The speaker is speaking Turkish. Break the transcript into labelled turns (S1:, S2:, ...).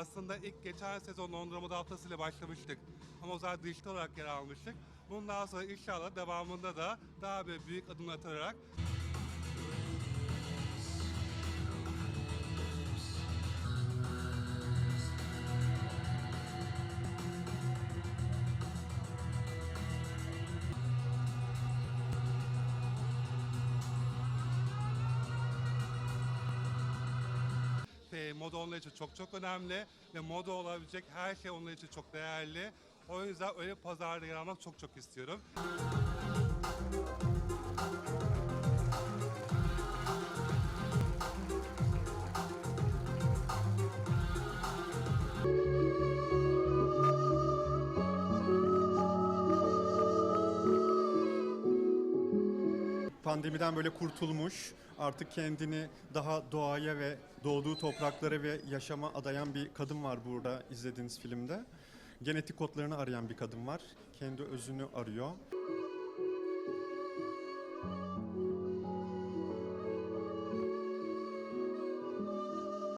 S1: aslında ilk geçen sezon Londra Moda Haftası ile başlamıştık. Ama o zaman dijital olarak yer almıştık. Bundan sonra inşallah devamında da daha böyle büyük adımlar atarak e, moda onlar için çok çok önemli ve moda olabilecek her şey onlar için çok değerli. O yüzden öyle bir pazarda yer almak çok çok istiyorum.
S2: pandemiden böyle kurtulmuş, artık kendini daha doğaya ve doğduğu topraklara ve yaşama adayan bir kadın var burada izlediğiniz filmde. Genetik kodlarını arayan bir kadın var. Kendi özünü arıyor.